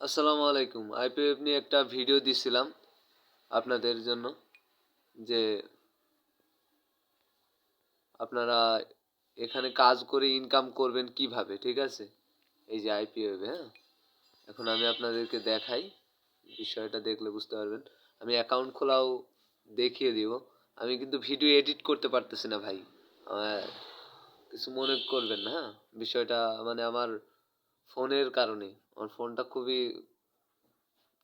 আসসালামু আলাইকুম। আইপিএফ নিয়ে একটা ভিডিও দিছিলাম আপনাদের জন্য যে আপনারা এখানে কাজ করে ইনকাম করবেন কীভাবে, ঠিক আছে? এই যে আইপিএফ হ্যাঁ? এখন আমি আপনাদেরকে দেখাই, বিষয়টা দেখলে বুঝতে পারবেন। আমি অ্যাকাউন্ট খোলাও দেখিয়ে দিব। আমি কিন্তু ভিডিও এডিট করতে পারতেছি না ভাই। আমার কিছু মনে করবেন না হ্যাঁ? বিষয়টা মানে আমার ফোনের কারণে। আমার ফোনটা খুবই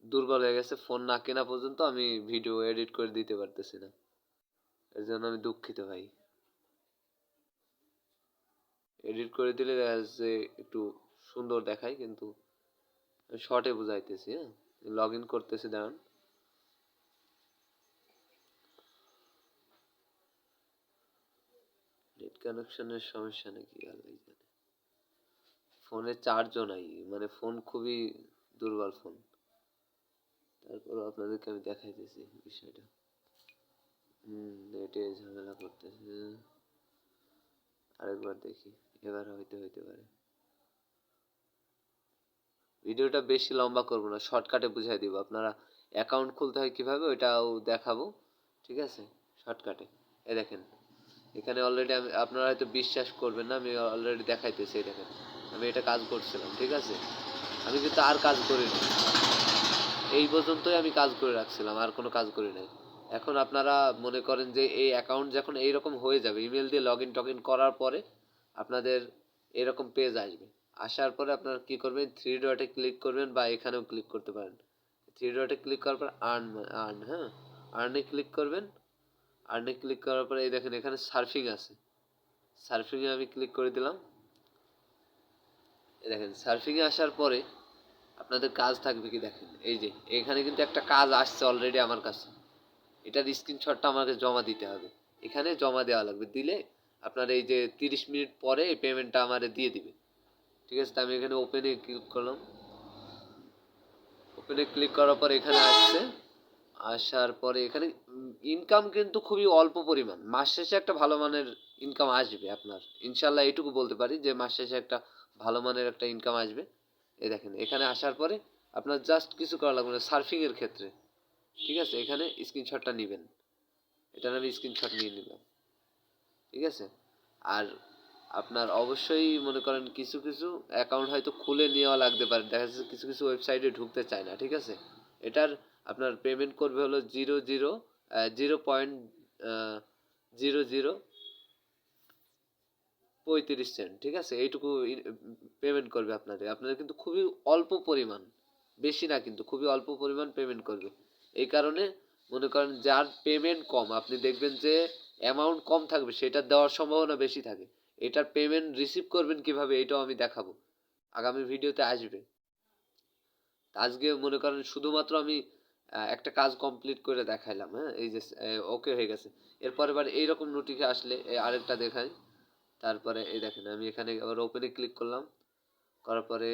দুর্বল হয়ে গেছে। ফোন না কেনা পর্যন্ত আমি ভিডিও এডিট করে দিতে পারতেছি না। এর জন্য আমি দুঃখিত ভাই। এডিট করে দিলে দেখা যাচ্ছে একটু সুন্দর দেখায়, কিন্তু শর্টে বুঝাইতেছি হ্যাঁ? লগ ইন করতেছি, দাঁড়ান। নেট কানেকশনের সমস্যা নাকি? আল্লাহ ফোনে চার্জও নাই মানে ফোন খুবই দুর্বল ফোন। তারপর আপনাদেরকে আমি দেখাইতেছি বিষয়টা। হুম, নেটে ঝামেলা করতেছে। আরেকবার দেখি, এবার হয়তো হইতে পারে। ভিডিওটা বেশি লম্বা করব না, শর্টকাটে বুঝাই দিব। আপনারা অ্যাকাউন্ট খুলতে হয় কীভাবে, ওইটাও দেখাবো, ঠিক আছে? শর্টকাটে। এ দেখেন, এখানে অলরেডি আমি, আপনারা হয়তো বিশ্বাস করবেন না, আমি অলরেডি দেখাইতেছি দেখেন। আমি এটা কাজ করছিলাম, ঠিক আছে? আমি কিন্তু আর কাজ করি করিনি। এই পর্যন্তই আমি কাজ করে রাখছিলাম, আর কোনো কাজ করি নাই। এখন আপনারা মনে করেন যে এই অ্যাকাউন্ট যখন এইরকম হয়ে যাবে ইমেল দিয়ে লগ ইন টগ ইন করার পরে আপনাদের এরকম পেজ আসবে। আসার পরে আপনারা কী করবেন? থ্রি ডটে ক্লিক করবেন বা এখানেও ক্লিক করতে পারেন। থ্রি ডটে ক্লিক করার পর আর্ন আর্ন হ্যাঁ? আর্নে ক্লিক করবেন। আর্নে ক্লিক করার পরে এই দেখেন এখানে সার্ফিং আছে। সার্ফিংয়ে আমি ক্লিক করে দিলাম। দেখেন সার্ফিংয়ে আসার পরে আপনাদের কাজ থাকবে কি দেখেন, এই যে এখানে কিন্তু একটা কাজ আসছে অলরেডি আমার কাছে। এটার স্ক্রিনশটটা আমাকে জমা দিতে হবে। এখানে জমা দেওয়া লাগবে। দিলে আপনার এই যে তিরিশ মিনিট পরে এই পেমেন্টটা আমারে দিয়ে দিবে। ঠিক আছে আমি এখানে ওপেনে ক্লিক করলাম। ওপেনে ক্লিক করার পর এখানে আসছে। আসার পরে এখানে ইনকাম কিন্তু খুবই অল্প পরিমাণ। মাস শেষে একটা ভালো মানের ইনকাম আসবে আপনার। ইনশাল্লাহ এইটুকু বলতে পারি যে, মাস শেষে একটা ভালো মানের একটা ইনকাম আসবে। এই দেখেন, এখানে আসার পরে আপনার জাস্ট কিছু করা লাগবে না সার্ফিংয়ের ক্ষেত্রে। ঠিক আছে? এখানে স্ক্রিনশটটা নেবেন। এটার আমি স্ক্রিনশট নিয়ে নিলাম। ঠিক আছে? আর আপনার অবশ্যই মনে করেন কিছু কিছু অ্যাকাউন্ট হয়তো খুলে নেওয়া লাগতে পারে। দেখা যাচ্ছে কিছু কিছু ওয়েবসাইটে ঢুকতে চায় না। ঠিক আছে? এটার আপনার পেমেন্ট করবে হলো zero zero zero point zero zero পঁয়ত্রিশ সেন্ট ঠিক আছে? এইটুকু পেমেন্ট করবে আপনাদের। আপনাদের কিন্তু খুবই অল্প পরিমাণ, বেশি না কিন্তু, খুবই অল্প পরিমাণ পেমেন্ট করবে। এই কারণে মনে করেন যার পেমেন্ট কম, আপনি দেখবেন যে অ্যামাউন্ট কম থাকবে, সেটা দেওয়ার সম্ভাবনা বেশি থাকে। এটার পেমেন্ট রিসিভ করবেন কীভাবে, এটাও আমি দেখাবো। আগামী ভিডিওতে আসবে। আজকে মনে করেন শুধুমাত্র আমি একটা কাজ কমপ্লিট করে দেখাইলাম হ্যাঁ? এই যে ওকে হয়ে গেছে। এরপর এবার এইরকম নোটিফিকে আসলে আরেকটা দেখাই। তারপরে এই দেখেন, আমি এখানে আবার ওপেনে ক্লিক করলাম। করার পরে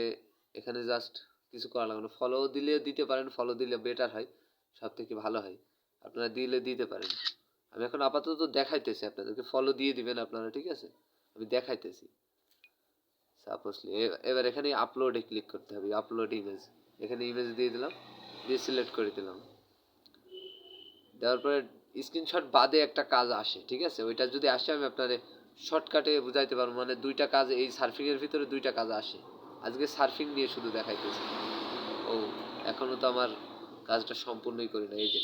এখানে জাস্ট কিছু করা লাগবে না। ফলো দিলে দিতে পারেন ফলো দিলে বেটার হয়, সব থেকে ভালো হয়। আপনারা দিলে দিতে পারেন। আমি এখন আপাতত দেখাইতেছি আপনাদেরকে। ফলো দিয়ে দিবেন আপনারা, ঠিক আছে? আমি দেখাইতেছি। সাপোজলি এবার এখানে আপলোডে ক্লিক করতে হবে আপলোড ইমেজ এখানে ইমেজ দিয়ে দিলাম। দিয়ে সিলেক্ট করে দিলাম। দেওয়ার পরে স্ক্রিনশট বাদে একটা কাজ আসে, ঠিক আছে? ওইটা যদি আসে, আমি আপনাদের শর্টকাটে বুঝাইতে পারব মানে দুইটা কাজ, এই সার্ফিংয়ের ভিতরে দুইটা কাজ আসে। আজকে সার্ফিং নিয়ে শুধু দেখাইতেছি। ও এখনও তো আমার কাজটা সম্পূর্ণই করি না, এই যে।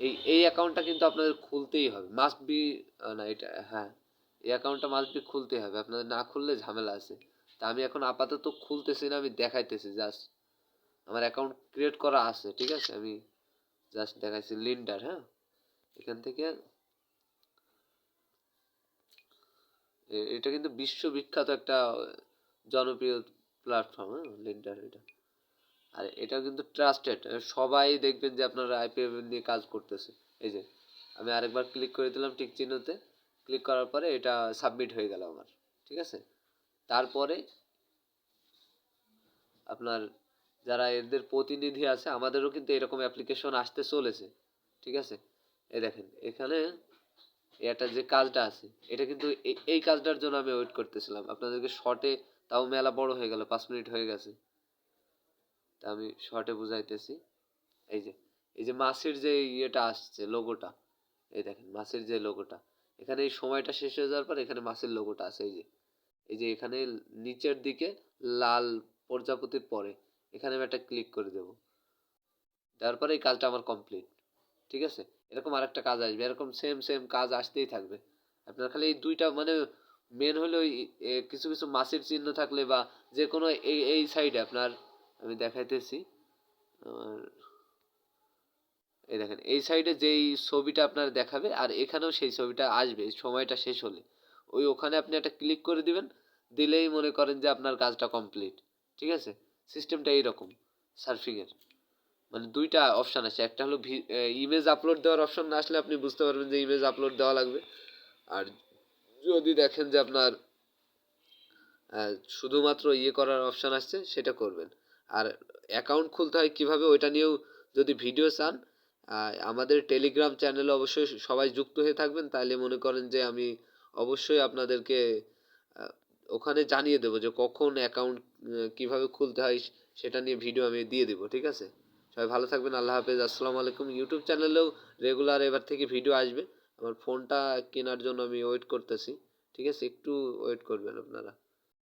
এই এই অ্যাকাউন্টটা কিন্তু আপনাদের খুলতেই হবে। মাস্ট বি না, এটা হ্যাঁ এই অ্যাকাউন্টটা মাস্ট বি খুলতেই হবে। আপনাদের না খুললে ঝামেলা আছে। তা আমি এখন আপাতত খুলতেছি না, আমি দেখাইতেছি জাস্ট আমার অ্যাকাউন্ট ক্রিয়েট করা আছে, ঠিক আছে? আমি জাস্ট দেখাইছি লিন্ডার হ্যাঁ? এখান থেকে এটা কিন্তু বিশ্ববিখ্যাত একটা জনপ্রিয় প্ল্যাটফর্ম হ্যাঁ? লিন্ডার এটা। আর এটা কিন্তু ট্রাস্টেড সবাই দেখবেন যে আপনারা আইপিএফ নিয়ে কাজ করতেছে। এই যে, আমি আরেকবার ক্লিক করে দিলাম টিক চিহ্নতে। ক্লিক করার পরে এটা সাবমিট হয়ে গেল আমার, ঠিক আছে? তারপরে আপনার যারা এদের প্রতিনিধি আছে, আমাদেরও কিন্তু এরকম অ্যাপ্লিকেশন আসতে চলেছে। ঠিক আছে? এই দেখেন, এখানে এটা যে কাজটা আছে, এটা কিন্তু এই কাজটার জন্য আমি ওয়েট করতেছিলাম। আপনাদেরকে শর্টে তাও মেলা বড় হয়ে গেল, পাঁচ মিনিট হয়ে গেছে। তা আমি শর্টে বুঝাইতেছি। এই যে এই যে মাসির যে ইয়েটা আসছে লোগোটা এই দেখেন, মাসির যে লোগোটা এখানে এই সময়টা শেষ হয়ে যাওয়ার পর এখানে মাসির লোগোটা আছে, এই যে। এই যে এখানে নিচের দিকে লাল প্রজাপতির পরে এখানে আমি একটা ক্লিক করে দেব। দেওয়ার পরে এই কাজটা আমার কমপ্লিট ঠিক আছে? এরকম আরেকটা কাজ আসবে, এরকম সেম সেম কাজ আসতেই থাকবে। আপনার খালি এই দুইটা মানে মেন হলো ওই কিছু কিছু মাসির চিহ্ন থাকলে বা যে কোনো এই এই সাইডে আপনার, আমি দেখাইতেছি, আমার, এই দেখেন, এই সাইডে যেই ছবিটা আপনার দেখাবে, আর এখানেও সেই ছবিটা আসবে সময়টা শেষ হলে। ওই ওখানে আপনি একটা ক্লিক করে দিবেন, দিলেই মনে করেন যে আপনার কাজটা কমপ্লিট ঠিক আছে? সিস্টেমটা এইরকম, সার্ফিংয়ের। মানে দুইটা অপশান আছে। একটা হলো ইমেজ আপলোড দেওয়ার অপশন না আসলে আপনি বুঝতে পারবেন যে ইমেজ আপলোড দেওয়া লাগবে। আর যদি দেখেন যে আপনার শুধুমাত্র ইয়ে করার অপশান আসছে, সেটা করবেন। আর অ্যাকাউন্ট খুলতে হয় কীভাবে, ওইটা নিয়েও যদি ভিডিও চান আমাদের টেলিগ্রাম চ্যানেলে অবশ্যই সবাই যুক্ত হয়ে থাকবেন। তাহলে মনে করেন যে আমি অবশ্যই আপনাদেরকে ওখানে জানিয়ে দেবো যে কখন অ্যাকাউন্ট কীভাবে খুলতে হয় সেটা নিয়ে ভিডিও আমি দিয়ে দেবো, ঠিক আছে? সবাই ভালো থাকবেন, আল্লাহ হাফেজ, আসসালামু আলাইকুম। ইউটিউব চ্যানেলেও রেগুলার এবার থেকে ভিডিও আসবে। আমার ফোনটা কেনার জন্য আমি ওয়েট করতেছি, ঠিক আছে? একটু ওয়েট করবেন আপনারা।